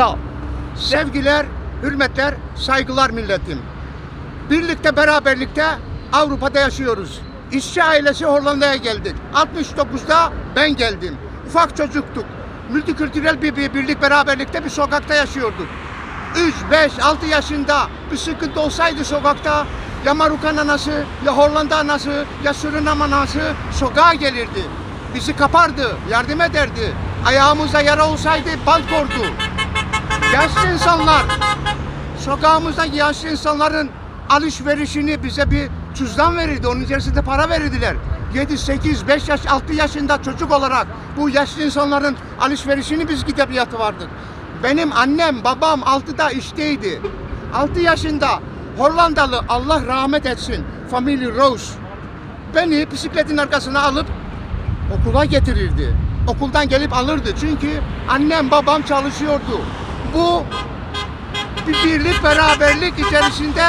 Sağ. Sevgiler, hürmetler, saygılar milletim. Birlikte beraberlikte Avrupa'da yaşıyoruz. İşçi ailesi Hollanda'ya geldik. 69'da ben geldim. Ufak çocuktuk. Multikültürel bir, bir birlik beraberlikte bir sokakta yaşıyorduk. 3, 5, 6 yaşında bir sıkıntı olsaydı sokakta ya Marukan anası, ya Hollanda anası, ya Surinam anası sokağa gelirdi. Bizi kapardı, yardım ederdi. Ayağımızda yara olsaydı bant kordu. Yaşlı insanlar, sokağımızdaki yaşlı insanların alışverişini bize bir cüzdan verirdi. Onun içerisinde para verirdiler. 7, 8, 5 yaş, 6 yaşında çocuk olarak bu yaşlı insanların alışverişini biz gidip yatıvardık. Benim annem, babam 6'da işteydi. 6 yaşında Hollandalı Allah rahmet etsin Family Rose beni bisikletin arkasına alıp okula getirirdi. Okuldan gelip alırdı. Çünkü annem babam çalışıyordu. Bu bir birlik beraberlik içerisinde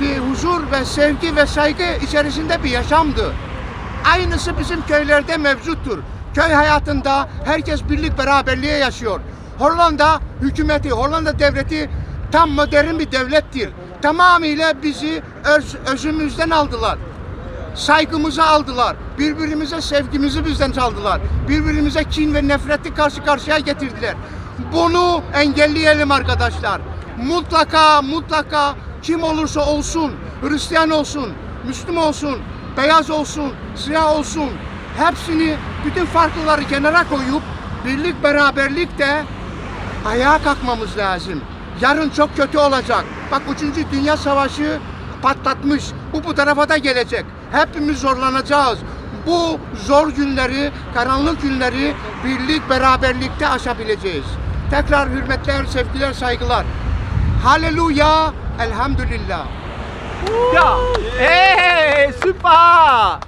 bir huzur ve sevgi ve saygı içerisinde bir yaşamdı. Aynısı bizim köylerde mevcuttur. Köy hayatında herkes birlik beraberliğe yaşıyor. Hollanda hükümeti, Hollanda devleti tam modern bir devlettir. Tamamıyla bizi öz, özümüzden aldılar saygımızı aldılar. Birbirimize sevgimizi bizden çaldılar. Birbirimize kin ve nefreti karşı karşıya getirdiler. Bunu engelleyelim arkadaşlar. Mutlaka mutlaka kim olursa olsun, Hristiyan olsun, Müslüman olsun, beyaz olsun, siyah olsun hepsini bütün farklıları kenara koyup birlik beraberlikte ayağa kalkmamız lazım. Yarın çok kötü olacak. Bak 3. Dünya Savaşı patlatmış. Bu bu tarafa da gelecek. Hepimiz zorlanacağız. Bu zor günleri, karanlık günleri birlik beraberlikte aşabileceğiz. Tekrar hürmetler, sevgiler, saygılar. Haleluya, elhamdülillah. Ya, hey, süper.